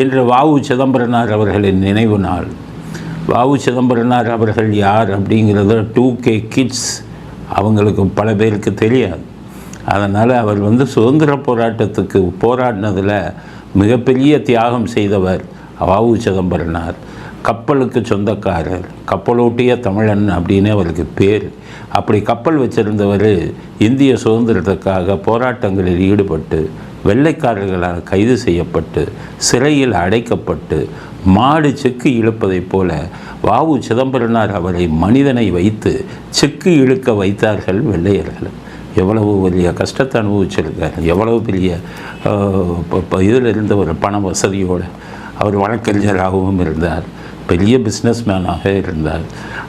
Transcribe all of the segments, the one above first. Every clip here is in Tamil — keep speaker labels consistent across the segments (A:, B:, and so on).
A: இன்று வாவு சிதம்பரனார் அவர்களின் நினைவு நாள். வாவு சிதம்பரனார் அவர்கள் யார் அப்படிங்கிறத டூ கே கிட்ஸ் அவங்களுக்கு பல பேருக்கு தெரியாது. அதனால் அவர் வந்து சுதந்திர போராட்டத்துக்கு போராடினதில் மிகப்பெரிய தியாகம் செய்தவர் வாவு சிதம்பரனார். கப்பலுக்கு சொந்தக்காரர் கப்பலோட்டிய தமிழன் அப்படின்னு அவருக்கு பேர். அப்படி கப்பல் வச்சிருந்தவர் இந்திய சுதந்திரத்துக்காக போராட்டங்களில் ஈடுபட்டு வெள்ளைக்காரர்களால் கைது செய்யப்பட்டு சிறையில் அடைக்கப்பட்டு மாடு செக்கு இழுப்பதைப் போல வாவு சிதம்பரனார் அவரை மனிதனை வைத்து செக்கு இழுக்க வைத்தார்கள் வெள்ளையர்கள். எவ்வளவு பெரிய கஷ்டத்தை அனுபவிச்சிருக்கார். எவ்வளவு பெரிய இதில் இருந்த ஒரு பண வசதியோடு அவர் வழக்கறிஞராகவும் இருந்தார். பெரிய பிஸ்னஸ் மேனாக இருந்தார்.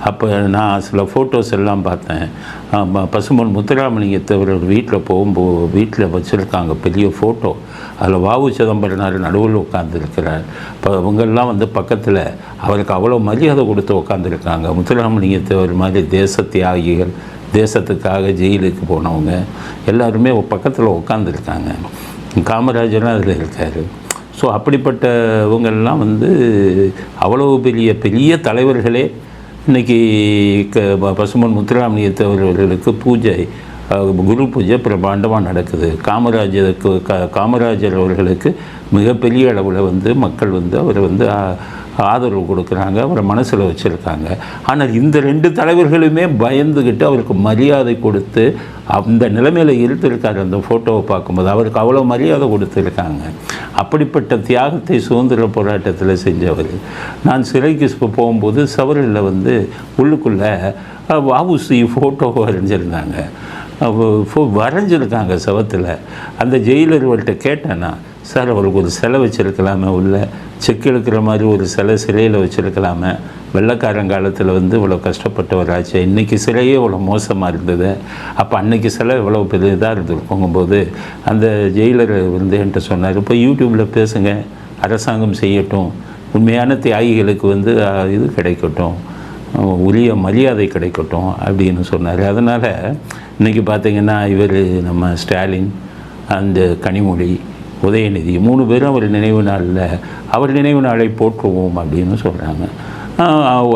A: அப்போ நான் சில ஃபோட்டோஸ் எல்லாம் பார்த்தேன். பசுமன் பசும்பொன் முத்துராமலிங்கத்தவர் வீட்டில் போகும்போது வீட்டில் வச்சுருக்காங்க பெரிய ஃபோட்டோ அதில் வாவு சிதம்பரனார் நடுவில் உட்காந்துருக்கிறார் இப்போ அவங்கெல்லாம் வந்து பக்கத்தில் அவருக்கு அவ்வளோ மரியாதை கொடுத்து உட்காந்துருக்காங்க முத்துராமலிங்கத்தவர் மாதிரி தேச தியாகிகள் தேசத்துக்காக ஜெயிலுக்கு போனவங்க எல்லாருமே பக்கத்தில் உட்காந்துருக்காங்க காமராஜரும் அதில் இருக்கார். ஸோ அப்படிப்பட்டவங்கள்லாம் வந்து அவ்வளவு பெரிய பெரிய தலைவர்களே. இன்றைக்கி க ப- பசும்பொன் முத்துராமலிங்கத்தவர்களுக்கு பூஜை குரு பூஜை பிரம்மாண்டமாக நடக்குது. காமராஜருக்கு க காமராஜர் அவர்களுக்கு மிகப்பெரிய அளவில் வந்து மக்கள் வந்து அவரை வந்து ஆதரவு கொடுக்குறாங்க அவரை மனசில் வச்சுருக்காங்க. ஆனால் இந்த ரெண்டு தலைவர்களுமே பயந்துக்கிட்டு அவருக்கு மரியாதை கொடுத்து அந்த நிலைமையில் இருந்திருக்காரு அந்த ஃபோட்டோவை பார்க்கும்போது. அவருக்கு அவ்வளோ மரியாதை கொடுத்துருக்காங்க. அப்படிப்பட்ட தியாகத்தை சுதந்திர போராட்டத்தில் செஞ்சவர். நான் சிறைக்கு போகும்போது சவரில் வந்து உள்ளுக்குள்ளே வாவுசி ஃபோட்டோவை வரைஞ்சிருந்தாங்க. ஃபோ- வரைஞ்சிருக்காங்க சவத்தில். அந்த ஜெயிலர்கள்ட்ட கேட்டேன்னா சார் அவருக்கு ஒரு சிலை வச்சுருக்கலாமே உள்ள. செக் எடுக்கிற மாதிரி ஒரு சிலை சிலையில் வச்சுருக்கலாமே. வெள்ளைக்காரங்காலத்தில் வந்து இவ்வளோ கஷ்டப்பட்டவராச்சு இன்றைக்கி சிலையே இவ்வளோ மோசமாக இருந்தது. அப்போ அன்றைக்கி சிலை இவ்வளோ பெரிய இதாக இருந்திருக்குங்கும்போது அந்த ஜெயிலர் வந்து என்கிட்ட சொன்னார் இப்போ யூடியூப்பில் பேசுங்க. அரசாங்கம் செய்யட்டும். உண்மையான தியாகிகளுக்கு வந்து இது கிடைக்கட்டும். உரிய மரியாதை கிடைக்கட்டும் அப்படின்னு சொன்னார். அதனால் இன்றைக்கி பார்த்தீங்கன்னா இவர் நம்ம ஸ்டாலின் அந்த கனிமொழி உதயநிதி மூணு பேரும் அவர் நினைவு நாளில் அவர் நினைவு நாளை போற்றுவோம் அப்படின்னு சொல்கிறாங்க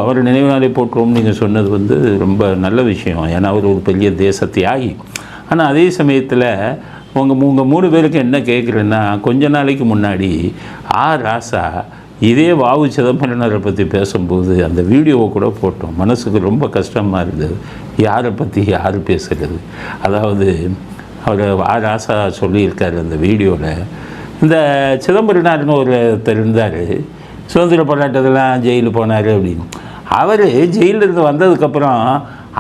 A: அவர் நினைவு நாளை போற்றுவோம் நீங்கள் சொன்னது வந்து ரொம்ப நல்ல விஷயம். ஏன்னா அவர் ஒரு பெரிய தேச தியாகி ஆனால் அதே சமயத்தில் உங்கள் உங்கள் மூணு பேருக்கு என்ன கேட்குறேன்னா கொஞ்ச நாளைக்கு முன்னாடி ஆ ராசா இதே வாவு சிதம்பரனரை பற்றி பேசும்போது அந்த வீடியோவை கூட போட்டோம். மனசுக்கு ரொம்ப கஷ்டமாக இருந்தது. யாரை பற்றி யார் பேசுகிறது அதாவது அவர் ராசா சொல்லியிருக்காரு அந்த வீடியோவில் இந்த சிதம்பரனார்னு ஒருத்தர் இருந்தார். சுதந்திர போராட்டத்தெல்லாம் ஜெயிலு போனார் அப்படின்னு. அவர் ஜெயிலிருந்து வந்ததுக்கப்புறம்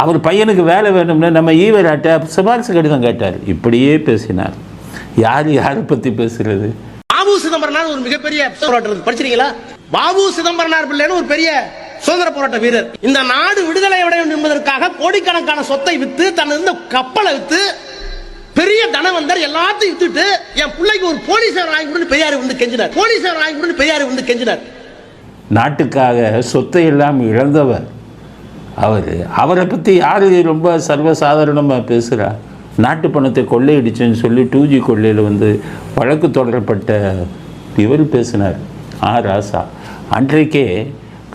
A: அவர் பையனுக்கு வேலை வேணும்னு நம்ம ஈவராட்ட சிபாரிசு கடிதம் கேட்டார். இப்படியே பேசினார். யார் யாரை பற்றி பேசுகிறது
B: பாபு சிதம்பரனார் ஒரு மிகப்பெரிய போராட்டம் படிச்சிருக்கீங்களா? பாபு சிதம்பரனார் பிள்ளைன்னு ஒரு பெரிய சுதந்திர போராட்ட வீரர். இந்த நாடு விடுதலை அடைய என்பதற்காக கோடிக்கணக்கான சொத்தை வித்து தன்னிருந்த கப்பலை வித்து பெரிய தனவந்தர் எல்லாத்தையும் வித்துட்டு என் பிள்ளைக்கு ஒரு போலீசார் வாங்கி கொடுன்னு பெரியார் வந்து கெஞ்சினார். போலீசார் வாங்கி கொடுன்னு பெரியார் வந்து கெஞ்சினார்.
A: நாட்டுக்காக சொத்தை எல்லாம் இழந்தவர். அவர் அவரை பற்றி யார் ரொம்ப சர்வசாதாரணமாக பேசுகிறா நாட்டு பணத்தை கொள்ளையடிச்சுன்னு சொல்லி டூ ஜி கொள்ளையில் வந்து வழக்கு தொடரப்பட்ட இவர் பேசினார். ஆ ராசா. அன்றைக்கே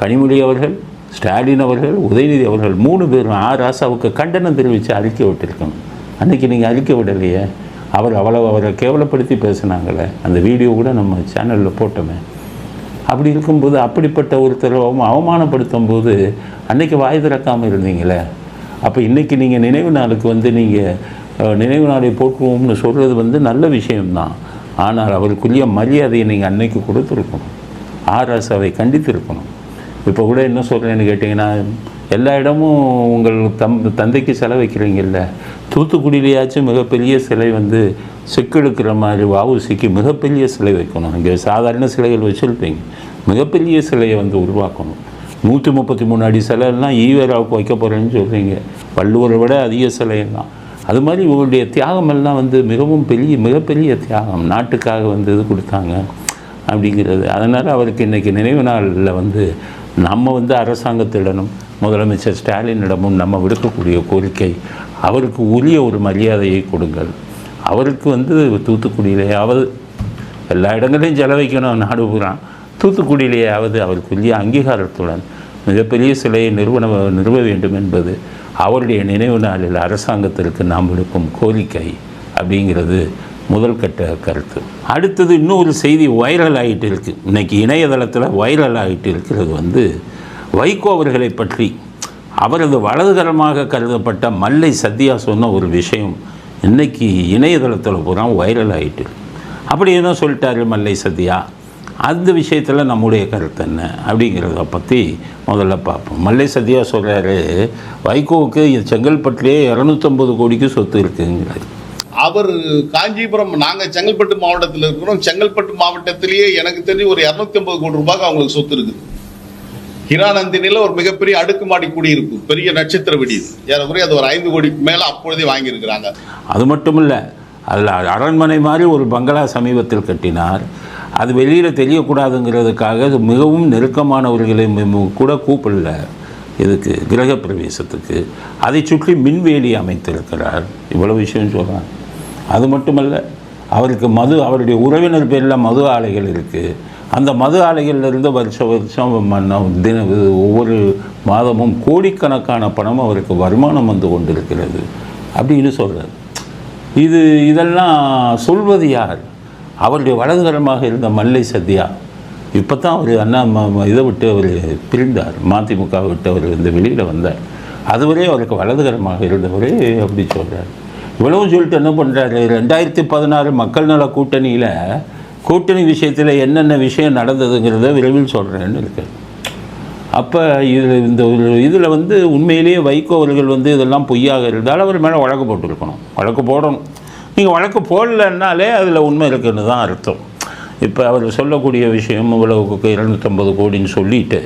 A: கனிமொழி அவர்கள் ஸ்டாலின் அவர்கள் உதயநிதி அவர்கள் மூணு பேரும் ஆ ராசாவுக்கு கண்டனம் தெரிவித்து அறிக்கை விட்டிருக்கணும். அன்றைக்கி நீங்கள் அழிக்க விடலையே. அவர் அவ்வளோ அவரை கேவலப்படுத்தி பேசுனாங்களே. அந்த வீடியோ கூட நம்ம சேனலில் போட்டோமே. அப்படி இருக்கும்போது அப்படிப்பட்ட ஒருத்தரை அவமானப்படுத்தும் போது அன்றைக்கி வாய் திறக்காமல் இருந்தீங்களே. அப்போ இன்றைக்கி நீங்கள் நினைவு நாளுக்கு வந்து நீங்கள் நினைவு நாளை போற்றுவோம்னு சொல்கிறது வந்து நல்ல விஷயம்தான். ஆனால் அவருக்குரிய மரியாதையை நீங்கள் அன்னைக்கு கொடுத்துருக்கணும். ஆர்எஸ்ஐவை கண்டித்திருக்கணும். இப்போ கூட என்ன சொல்கிறேன்னு கேட்டிங்கன்னா எல்லா இடமும் உங்கள் தம் தந்தைக்கு செலவைக்கிறீங்கல்ல தூத்துக்குடியிலேயாச்சும் மிகப்பெரிய சிலை வந்து செக்கெடுக்கிற மாதிரி வஉசிக்கு மிகப்பெரிய சிலை வைக்கணும். இங்கே சாதாரண சிலைகள் வச்சுருப்பீங்க. மிகப்பெரிய சிலையை வந்து உருவாக்கணும். நூற்றி முப்பத்தி மூணு அடி சிலைலாம் ஈவேராவுக்கு வைக்க போகிறேன்னு சொல்கிறீங்க வள்ளுவரை விட அதிக சிலையெல்லாம். அது மாதிரி இவங்களுடைய தியாகம் எல்லாம் வந்து மிகவும் பெரிய மிகப்பெரிய தியாகம். நாட்டுக்காக வந்து இது கொடுத்தாங்க அப்படிங்கிறது. அதனால் அவருக்கு இன்றைக்கி நினைவு நாளில் வந்து நம்ம வந்து அரசாங்கத்திடனும் முதலமைச்சர் ஸ்டாலினிடமும் நம்ம விடுக்கக்கூடிய கோரிக்கை அவருக்கு உரிய ஒரு மரியாதையை கொடுங்கள். அவருக்கு வந்து தூத்துக்குடியிலேயாவது எல்லா இடங்களையும் செலவைக்கணும் நாடு பூரா. தூத்துக்குடியிலேயாவது அவருக்குரிய அங்கீகாரத்துடன் மிகப்பெரிய சிலையை நிறுவன நிறுவ வேண்டும் என்பது அவருடைய நினைவு நாளில் அரசாங்கத்திற்கு நாம் விடுக்கும் கோரிக்கை அப்படிங்கிறது முதல் கட்ட கருத்து. அடுத்தது இன்னொரு செய்தி வைரல் ஆகிட்டு இருக்குது இன்றைக்கி இணையதளத்தில் வைரல் ஆகிட்டு இருக்கிறது வந்து வைகோ அவர்களை பற்றி அவரது வலதுகரமாக கருதப்பட்ட மல்லை சத்யா சொன்ன ஒரு விஷயம் இன்றைக்கி இணையதளத்தில் பூரா வைரல் ஆகிட்டு அப்படி என்ன சொல்லிட்டாரு மல்லை சத்யா? அந்த விஷயத்தில் நம்முடைய கருத்து என்ன? அப்படிங்கிறத பற்றி முதல்ல பார்ப்போம். மல்லை சத்யா சொல்கிறாரு வைகோவுக்கு செங்கல்பட்டுலேயே இரநூத்தம்பது கோடிக்கு சொத்து இருக்குங்கிறாரு.
C: அவர் காஞ்சிபுரம் நாங்கள் செங்கல்பட்டு மாவட்டத்தில் இருக்கிறோம். செங்கல்பட்டு மாவட்டத்திலேயே எனக்கு தெரிஞ்சு ஒரு 250 கோடி ரூபாய்க்கு அவங்களுக்கு சொத்து இருக்குது. ஹிராநந்தினில ஒரு மிகப்பெரிய அடுக்குமாடி குடியிருப்பு பெரிய நட்சத்திர விடி ஏற ஏறக்குறைய அது ஒரு ஐந்து கோடிக்கு மேல அப்பொழுதே வாங்கியிருக்கிறாங்க.
A: அது மட்டும் இல்லை அதில் அரண்மனை மாதிரி ஒரு பங்களா சமீபத்தில் கட்டினார். அது வெளியில் தெரியக்கூடாதுங்கிறதுக்காக அது மிகவும் நெருக்கமானவர்களை கூட கூப்பிடல இதுக்கு கிரக பிரவேசத்துக்கு. அதை சுற்றி மின்வேலி அமைத்திருக்கிறார். இவ்வளவு விஷயம் சொல்கிறார் அது மட்டுமல்ல அவருக்கு மது அவருடைய உறவினர் பேரில் மது ஆலைகள் இருக்குது அந்த மது ஆலைகளிலிருந்து வருஷ வருஷம் தின ஒவ்வொரு மாதமும் கோடிக்கணக்கான பணம் அவருக்கு வருமானம் வந்து கொண்டிருக்கிறது அப்படின்னு சொல்கிறார் இது இதெல்லாம் சொல்வது யார்? அவருடைய வலதுகரமாக இருந்த மல்லை சத்யா. இப்போ தான் அவர் அண்ணா ம- இதை விட்டு அவர் பிரிந்தார். மதிமுகவை விட்டு அவர் இந்த வெளியில் வந்தார். அதுவரை அவருக்கு வலதுகரமாக இருந்தவரே அப்படி சொல்கிறார் இவ்வளவும் சொல்லிட்டு என்ன பண்ணுறாரு ரெண்டாயிரத்தி பதினாறு மக்கள் நல கூட்டணியில் கூட்டணி விஷயத்தில் என்னென்ன விஷயம் நடந்ததுங்கிறத விரைவில் சொல்கிறேன்னு இருக்கார் அப்போ இது இந்த ஒரு இதில் வந்து உண்மையிலேயே வைகோ அவர்கள் வந்து இதெல்லாம் பொய்யாக இருந்தால் அவர் மேலே வழக்கு போட்டுருக்கணும். வழக்கு போடணும். நீங்கள் வழக்கு போடலைன்னாலே அதில் உண்மை இருக்குன்னு தான் அர்த்தம். இப்போ அவர் சொல்லக்கூடிய விஷயம் இவ்வளவுக்கு இரநூத்தம்பது கோடின்னு சொல்லிட்டு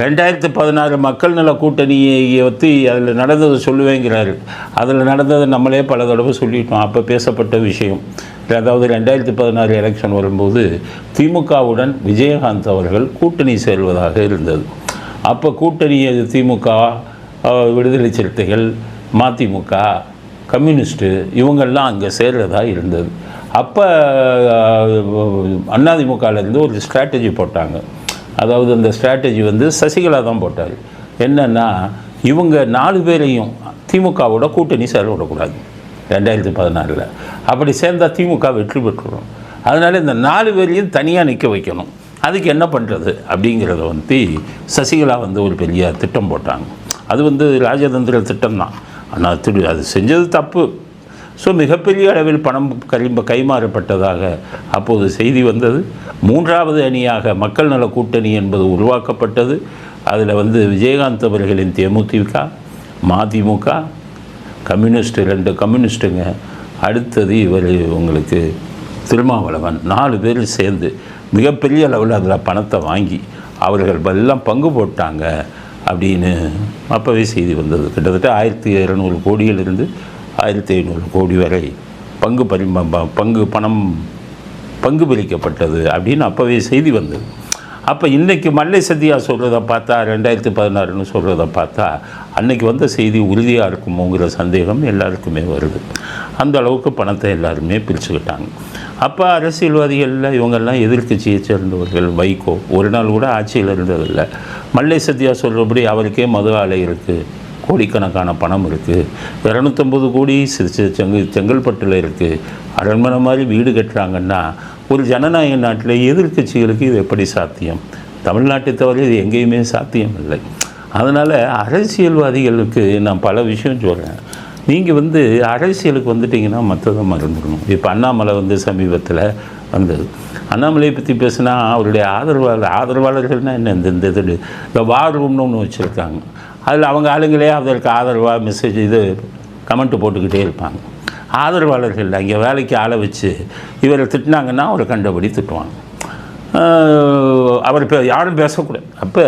A: ரெண்டாயிரத்து பதினாறு மக்கள் நல கூட்டணியை பற்றி அதில் நடந்ததை சொல்லுவேங்கிறாரு. அதில் நடந்ததை நம்மளே பல தடவை சொல்லிட்டோம். அப்போ பேசப்பட்ட விஷயம். அதாவது ரெண்டாயிரத்தி பதினாறு எலெக்ஷன் வரும்போது திமுகவுடன் விஜயகாந்த் அவர்கள் கூட்டணி சேர்வதாக இருந்தது. அப்போ கூட்டணி அது திமுக விடுதலை சிறுத்தைகள் மதிமுக கம்யூனிஸ்ட்டு இவங்கெல்லாம் அங்கே சேர்றதா இருந்தது. அப்போ அதிமுகலேருந்து ஒரு ஸ்ட்ராட்டஜி போட்டாங்க. அதாவது அந்த ஸ்ட்ராட்டஜி வந்து சசிகலா தான் போட்டார். என்னென்னா இவங்க நாலு பேரையும் திமுகவோட கூட்டணி சேர விடக்கூடாது. ரெண்டாயிரத்தி பதினாறில். அப்படி சேர்ந்தால் திமுக வெற்றி பெற்றுடும் அதனால இந்த நாலு பேரையும் தனியாக நிற்க வைக்கணும். அதுக்கு என்ன பண்ணுறது அப்படிங்கிறத வந்து சசிகலா வந்து ஒரு பெரிய திட்டம் போட்டாங்க. அது வந்து ராஜதந்திர திட்டம் தான். ஆனால் திரு அது செஞ்சது தப்பு. ஸோ மிகப்பெரிய அளவில் பணம் கரிம்ப கைமாறப்பட்டதாக அப்போது செய்தி வந்தது. மூன்றாவது அணியாக மக்கள் நல கூட்டணி என்பது உருவாக்கப்பட்டது. அதில் வந்து விஜயகாந்த் அவர்களின் தேமுதிக மதிமுக கம்யூனிஸ்ட் ரெண்டு கம்யூனிஸ்ட்டுங்க. அடுத்தது இவர் உங்களுக்கு திருமாவளவன். நாலு பேர் சேர்ந்து மிகப்பெரிய அளவில் அதில் பணத்தை வாங்கி அவர்கள் எல்லாம் பங்கு போட்டாங்க அப்படின்னு அப்போவே செய்தி வந்தது. கிட்டத்தட்ட ஆயிரத்தி இரநூறு கோடியிலிருந்து ஆயிரத்தி ஐநூறு கோடி வரை பங்கு பரிம பங்கு பணம் பங்கு பிரிக்கப்பட்டது அப்படின்னு அப்போவே செய்தி வந்தது. அப்போ இன்றைக்கி மல்லை சந்தியா சொல்கிறத பார்த்தா ரெண்டாயிரத்தி பதினாறுன்னு சொல்கிறத பார்த்தா அன்னைக்கு வந்த செய்தி உறுதியாக இருக்குமோங்கிற சந்தேகம் எல்லாருக்குமே வருது. அந்த அளவுக்கு பணத்தை எல்லாருமே பிரிச்சுக்கிட்டாங்க. அப்போ அரசியல்வாதிகளில் இவங்கெல்லாம் எதிர்க்கட்சியை சேர்ந்தவர்கள் வைகோ ஒரு நாள் கூட ஆட்சியில் இருந்ததில்லை. மல்லை சத்யா சொல்கிறபடி அவருக்கே மது ஆலை இருக்குது கோடிக்கணக்கான பணம் இருக்குது இரநூத்தம்பது கோடி சி- செங்கு செங்கல்பட்டில் இருக்குது அரண்மனை மாதிரி வீடு கட்டுறாங்கன்னா ஒரு ஜனநாயக நாட்டில் எதிர்க்கட்சிகளுக்கு இது எப்படி சாத்தியம்? தமிழ்நாட்டை தவிர இது எங்கேயுமே சாத்தியம் இல்லை அதனால் அரசியல்வாதிகளுக்கு நான் பல விஷயம் சொல்கிறேன் நீங்கள் வந்து அரசியலுக்கு வந்துட்டிங்கன்னா மற்றதை மறந்துடணும். இப்போ அண்ணாமலை வந்து சமீபத்தில் வந்தது. அண்ணாமலையை பற்றி பேசினா அவருடைய ஆதரவாளர் ஆதரவாளர்கள்னால் என்ன இந்த இந்த இது இந்த வார் ரூம்னு ஒன்று வச்சுருக்காங்க. அதில் அவங்க ஆளுங்களே அதற்கு ஆதரவாக மெசேஜ் இது கமெண்ட் போட்டுக்கிட்டே இருப்பாங்க. ஆதரவாளர்கள் அங்கே வேலைக்கு ஆளை வச்சு இவரை திட்டினாங்கன்னா அவரை கண்டபடி திட்டுவாங்க. அவர் இப்போ யாரும் பேசக்கூடாது. அப்போ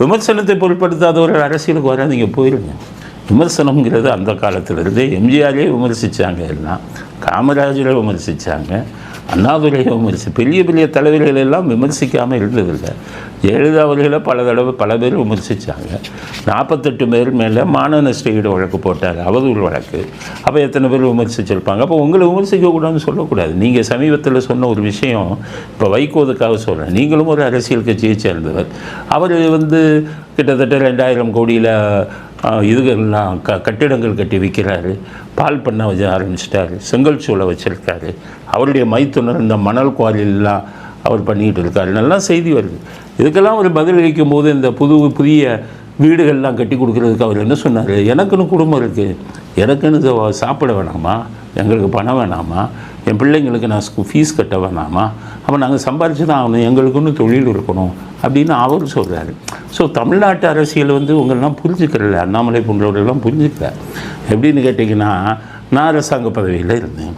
A: விமர்சனத்தை பொருட்படுத்தாத ஒரு அரசியலுக்கு வராதீங்க போயிருங்க. விமர்சனம்ங்கிறது அந்த காலத்திலிருந்து எம்ஜிஆரே விமர்சித்தாங்க எல்லாம் காமராஜரை விமர்சித்தாங்க அண்ணாதுரையை விமர்சி பெரிய பெரிய தலைவர்கள் எல்லாம் விமர்சிக்காமல் இருந்ததில்லை. ஜெயலலிதா அவர்களை பல தடவை பல பேர் விமர்சித்தாங்க நாற்பத்தெட்டு பேர் மேலே மான நஷ்டஈடு வழக்கு போட்டார் அவதூறு வழக்கு. அப்போ எத்தனை பேர் விமர்சிச்சிருப்பாங்க? அப்போ உங்களை விமர்சிக்கக்கூடாதுன்னு சொல்லக்கூடாது. நீங்கள் சமீபத்தில் சொன்ன ஒரு விஷயம் இப்போ வைகோதுக்காக சொல்கிறேன் நீங்களும் ஒரு அரசியல் கட்சியை சேர்ந்தவர். அவர் வந்து கிட்டத்தட்ட ரெண்டாயிரம் கோடியில் இதுகள்லாம் க கட்டிடங்கள் கட்டி விற்கிறாரு பால் பண்ண வச்சு ஆரம்பிச்சிட்டாரு. செங்கல் சூளை வச்சுருக்காரு. அவருடைய மைத்துனர் இந்த மணல் குவாரிலாம் அவர் பண்ணிக்கிட்டு இருக்காரு. நல்லா செய்தி வருது. இதுக்கெல்லாம் ஒரு பதில் அளிக்கும் போது இந்த புது புதிய வீடுகள்லாம் கட்டி கொடுக்குறதுக்கு அவர் என்ன சொன்னார்? எனக்குன்னு குடும்பம் இருக்குது எனக்குன்னு சாப்பிட வேணாமா? எங்களுக்கு பணம் வேணாமா? என் பிள்ளைங்களுக்கு நான் ஸ்கூ ஃபீஸ் கட்ட வேணாமா? அப்போ நாங்கள் சம்பாரிச்சு தான் ஆகணும். எங்களுக்குன்னு தொழில் இருக்கணும் அப்படின்னு அவர் சொல்கிறாரு ஸோ தமிழ்நாட்டு அரசியல் வந்து உங்களெல்லாம் புரிஞ்சுக்கிறல. அண்ணாமலை போன்றவர்கள்லாம் புரிஞ்சுக்கல. எப்படின்னு கேட்டிங்கன்னா நான் அரசாங்க பதவியில் இருந்தேன்.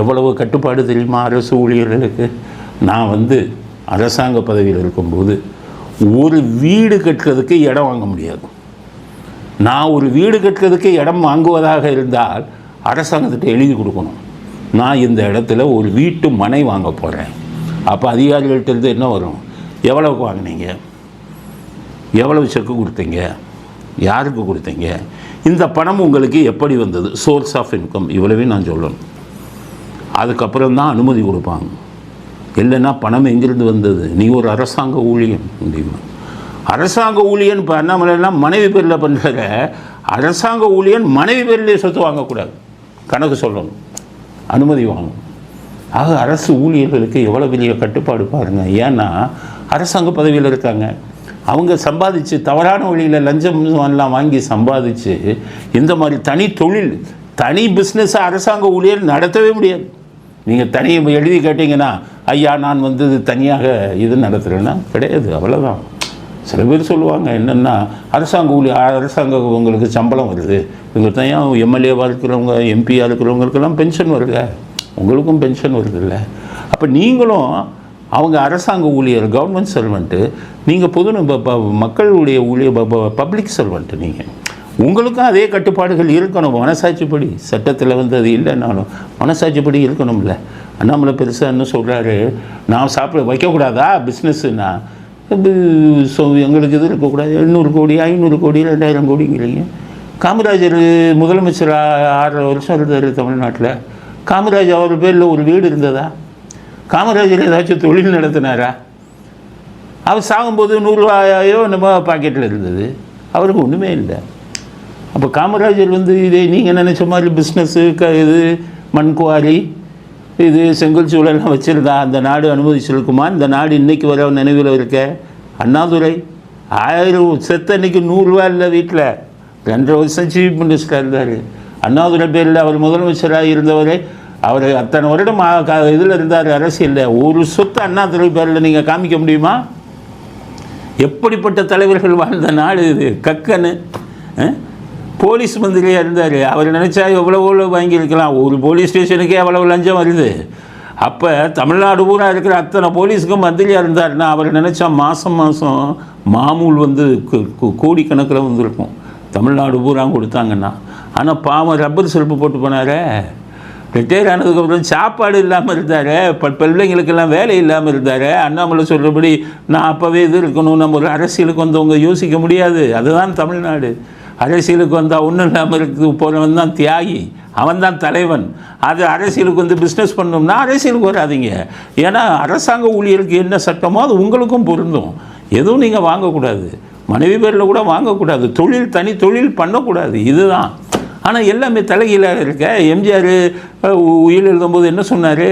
A: எவ்வளவு கட்டுப்பாடு தெரியுமா அரசு ஊழியர்களுக்கு? நான் வந்து அரசாங்க பதவியில் இருக்கும்போது ஒரு வீடு கட்டுறதுக்கு இடம் வாங்க முடியாது. நான் ஒரு வீடு கட்டுறதுக்கு இடம் வாங்குவதாக இருந்தால் அரசாங்கத்திட்ட எழுதி கொடுக்கணும். நான் இந்த இடத்துல ஒரு வீட்டு மனை வாங்க போகிறேன் அப்போ அதிகாரிகள்ட்டேருந்து என்ன வரும்? எவ்வளவுக்கு வாங்கினீங்க? எவ்வளவு செக்கு கொடுத்தீங்க? யாருக்கு கொடுத்தீங்க? இந்த பணம் உங்களுக்கு எப்படி வந்தது? சோர்ஸ் ஆஃப் இன்கம் இவ்வளவே நான் சொல்லணும். அதுக்கப்புறம் தான் அனுமதி கொடுப்பாங்க. இல்லைன்னா பணம் எங்கிருந்து வந்தது? நீ ஒரு அரசாங்க ஊழியன் முடியுமா அரசாங்க ஊழியன் இப்போ அண்ணாமலைலாம் மனைவி பேரில் பண்ணுற அரசாங்க ஊழியன் மனைவி பேரில் சொத்து வாங்கக்கூடாது. கணக்கு சொல்லணும். அனுமதி வாங்கணும். ஆக அரசு ஊழியர்களுக்கு எவ்வளோ பெரிய கட்டுப்பாடு பாருங்கள் ஏன்னா அரசாங்க பதவியில் இருக்காங்க. அவங்க சம்பாதிச்சு தவறான வழியில் லஞ்சம் எல்லாம் வாங்கி சம்பாதிச்சு இந்த மாதிரி தனி தொழில் தனி பிஸ்னஸை அரசாங்க ஊழியர் நடத்தவே முடியாது. நீங்கள் தனியை எழுதி கேட்டிங்கன்னா ஐயா நான் வந்து தனியாக இது நடத்துகிறேன்னா கிடையாது அவ்வளோதான் சில பேர் சொல்லுவாங்க என்னென்னா அரசாங்க ஊழி அரசாங்க உங்களுக்கு சம்பளம் வருது. இவங்க தான் எம்எல்ஏவாக இருக்கிறவங்க எம்பியாக இருக்கிறவங்களுக்கெல்லாம் பென்ஷன் வருங்க உங்களுக்கும் பென்ஷன் வருதுல்ல. அப்போ நீங்களும் அவங்க அரசாங்க ஊழியர் கவர்மெண்ட் சர்வெண்ட்டு நீங்கள் பொது ப- ப- மக்களுடைய ஊழியர் பப்ளிக் சர்வெண்ட்டு நீங்கள் உங்களுக்கும் அதே கட்டுப்பாடுகள் இருக்கணும். மனசாட்சிப்படி. சட்டத்தில் வந்து அது இல்லைனாலும் மனசாட்சிப்படி இருக்கணும்ல. அண்ணாமலை பெருசாக என்ன சொல்கிறாரு நான் சாப்பிட வைக்கக்கூடாதா? பிஸ்னஸ்ஸுன்னா ஸோ எங்களுக்கு இது இருக்கக்கூடாது. எண்ணூறு கோடி ஐநூறு கோடி ரெண்டாயிரம் கோடிங்கிறீங்க. காமராஜர் முதலமைச்சர் ஆ- ஆறரை வருஷம் இருந்தார் தமிழ்நாட்டில். காமராஜர் அவர் பேரில் ஒரு வீடு இருந்ததா? காமராஜர் ஏதாச்சும் தொழில் நடத்தினாரா? அவர் சாகும்போது நூறுரூவாயோ நம்ம பாக்கெட்டில் இருந்தது. அவருக்கு ஒன்றுமே இல்லை. அப்போ காமராஜர் வந்து இதே நீங்கள் நினச்ச மாதிரி பிஸ்னஸ்ஸு க இது மண்குவாரி இது செங்கல் சூழலாம் வச்சுருந்தா அந்த நாடு அனுமதிச்சிருக்குமா இந்த நாடு இன்றைக்கி வர நினைவில் இருக்க? அண்ணாதுரை ஆயிரம் செத்த இன்றைக்கி நூறுரூவா இல்லை வீட்டில் ரெண்டரை வருஷம் சீஃப் மினிஸ்டர் இருந்தார். அண்ணாதுரை பேரில் அவர் முதலமைச்சராக இருந்தவர் அவர் அத்தனை வருடம் இதில் இருந்தார் அரசியலில். ஒரு சொத்து அண்ணாதுரை பேரில் நீங்கள் காமிக்க முடியுமா? எப்படிப்பட்ட தலைவர்கள் வாழ்ந்த நாடு இது? கக்கன்னு போலீஸ் மந்திரியாக இருந்தார். அவர் நினச்சா எவ்வளோ வாங்கியிருக்கலாம். ஒரு போலீஸ் ஸ்டேஷனுக்கே எவ்வளவு லஞ்சம் வருது. அப்போ தமிழ்நாடு பூரா இருக்கிற அத்தனை போலீஸுக்கும் மந்திரியாக இருந்தாருன்னா அவர் நினச்சா மாதம் மாதம் மாமூல் வந்து கு- கோடிக்கணக்கில் வந்திருக்கும். தமிழ்நாடு பூரா கொடுத்தாங்கன்னா. ஆனால் பாவம் ரப்பர் செருப்பு போட்டு போனாரே. ரிட்டையர் ஆனதுக்கப்புறம் சாப்பாடு இல்லாமல் இருந்தார். ப பிள்ளைங்களுக்கெல்லாம் வேலை இல்லாமல் இருந்தார். அண்ணாமலை சொல்கிறபடி நான் அப்போவே இது இருக்கணும். நம்ம ஒரு அரசியலுக்கு வந்தவங்க யோசிக்க முடியாது. அதுதான் தமிழ்நாடு. அரசியலுக்கு வந்தால் ஒன்றும் இல்லாமல் இருக்குது போனவன் தான் தியாகி அவன் தான் தலைவன். அது அரசியலுக்கு வந்து பிஸ்னஸ் பண்ணோம்னா அரசியலுக்கு வராதீங்க. ஏன்னா அரசாங்க ஊழியருக்கு என்ன சட்டமோ அது உங்களுக்கும் பொருந்தும். எதுவும் நீங்கள் வாங்கக்கூடாது. மனைவி பேரில் கூட வாங்கக்கூடாது. தொழில் தனி தொழில் பண்ணக்கூடாது. இதுதான். ஆனால் எல்லாமே தலைகீழாக இருக்க. எம்ஜிஆர் உயிர் எழுதும்போது என்ன சொன்னார்?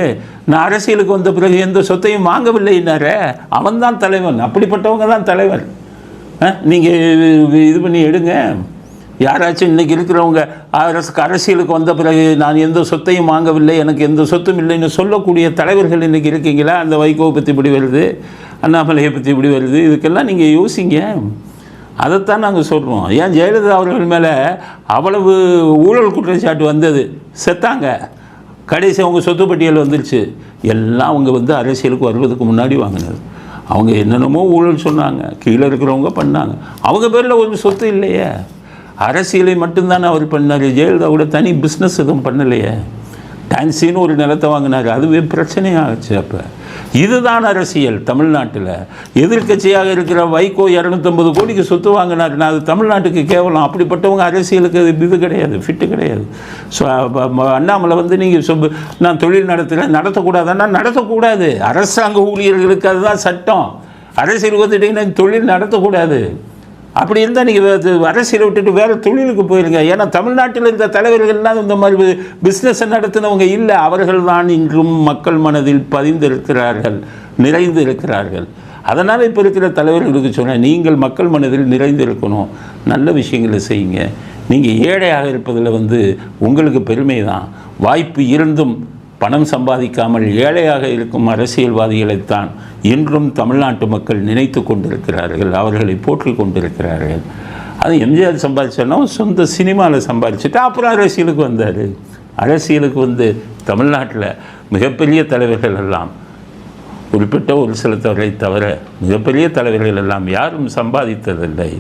A: நான் அரசியலுக்கு வந்த பிறகு எந்த சொத்தையும் வாங்கவில்லைன்னாரு அவன் தான் தலைவன். அப்படிப்பட்டவங்க தான் தலைவர் நீங்கள் இது பண்ணி எடுங்க. யாராச்சும் இன்றைக்கி இருக்கிறவங்க அரசு அரசியலுக்கு வந்த பிறகு நான் எந்த சொத்தையும் வாங்கவில்லை எனக்கு எந்த சொத்தும் இல்லைன்னு சொல்லக்கூடிய தலைவர்கள் இன்றைக்கி இருக்கீங்களா? அந்த வைகோவை பற்றி இப்படி வருது அண்ணாமலையை பற்றி இப்படி வருது. இதுக்கெல்லாம் நீங்கள் யோசிங்க. அதைத்தான் நாங்கள் சொல்கிறோம் ஏன் ஜெயலலிதா அவர்கள் மேலே அவ்வளவு ஊழல் குற்றச்சாட்டு வந்தது? செத்தாங்க. கடைசி அவங்க சொத்து பட்டியல் வந்துருச்சு. எல்லாம் அவங்க வந்து அரசியலுக்கு வருவதுக்கு முன்னாடி வாங்கினது. அவங்க என்னென்னமோ ஊழல் சொன்னாங்க. கீழே இருக்கிறவங்க பண்ணாங்க. அவங்க பேரில் ஒரு சொத்து இல்லையே. அரசியலை மட்டும்தானே அவர் பண்ணார். ஜெயலலிதா கூட தனி பிஸ்னஸ் எதுவும் பண்ணலையே. டான்சின்னு ஒரு நிலத்தை வாங்கினார். அதுவே பிரச்சனையாகச்சு அப்போ. இதுதான் அரசியல் தமிழ்நாட்டில். எதிர்க்கட்சியாக இருக்கிற வைகோ இரநூத்தம்பது கோடிக்கு சொத்து வாங்கினார். நான் அது தமிழ்நாட்டுக்கு கேவலம். அப்படிப்பட்டவங்க அரசியலுக்கு அது இது கிடையாது ஃபிட்டு கிடையாது. ஸோ அண்ணாமலை வந்து நீங்கள் சொ நான் தொழில் நடத்துகிறேன் நடத்தக்கூடாதுன்னா நடத்தக்கூடாது. அரசாங்க ஊழியர்களுக்கு அதுதான் சட்டம். அரசியல் வந்துட்டீங்கன்னா தொழில் நடத்தக்கூடாது. அப்படி இருந்தால் நீங்கள் அரசியலை விட்டுட்டு வேறு தொழிலுக்கு போயிருங்க. ஏன்னா தமிழ்நாட்டில் இருந்த தலைவர்கள்லாம் இந்த மாதிரி பிஸ்னஸை நடத்தினவங்க இல்லை. அவர்கள் தான் இன்றும் மக்கள் மனதில் பதிந்திருக்கிறார்கள் நிறைந்து இருக்கிறார்கள் அதனால் இப்போ இருக்கிற தலைவர்களுக்கு சொன்னேன் நீங்கள் மக்கள் மனதில் நிறைந்து இருக்கணும் நல்ல விஷயங்களை செய்யுங்க. நீங்கள் ஏழையாக இருப்பதில் வந்து உங்களுக்கு பெருமை தான் வாய்ப்பு இருந்தும் பணம் சம்பாதிக்காமல் ஏழையாக இருக்கும் அரசியல்வாதிகளைத்தான் இன்றும் தமிழ்நாட்டு மக்கள் நினைத்து கொண்டிருக்கிறார்கள் அவர்களை போற்றிக் கொண்டிருக்கிறார்கள். அது எம்ஜிஆர் சம்பாதிச்சோன்னா சொந்த சினிமாவில் சம்பாதிச்சுட்டு அப்புறம் அரசியலுக்கு வந்தார். அரசியலுக்கு வந்து தமிழ்நாட்டில் மிகப்பெரிய தலைவர்கள் எல்லாம் குறிப்பிட்ட ஒரு சில தவறை தவிர மிகப்பெரிய தலைவர்கள் எல்லாம் யாரும் சம்பாதித்ததில்லை.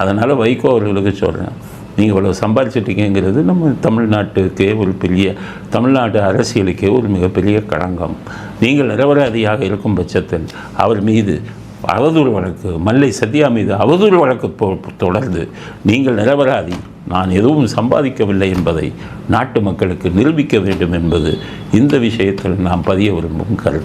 A: அதனால் வைகோ அவர்களுக்கு சொல்கிறேன் நீங்கள் இவ்வளோ சம்பாதிச்சிட்டீங்கிறது நம்ம தமிழ்நாட்டுக்கே ஒரு பெரிய தமிழ்நாடு அரசியலுக்கே ஒரு மிகப்பெரிய களங்கம். நீங்கள் நிரபராதியாக இருக்கும் பட்சத்தில் அவர் மீது அவதூறு வழக்கு மல்லை சத்யா மீது அவதூறு வழக்கு தொடர்ந்து நீங்கள் நிரபராதி. நான் எதுவும் சம்பாதிக்கவில்லை என்பதை நாட்டு மக்களுக்கு நிரூபிக்க வேண்டும் என்பது இந்த விஷயத்தில் நாம் பதிய விரும்பும் கருத்து.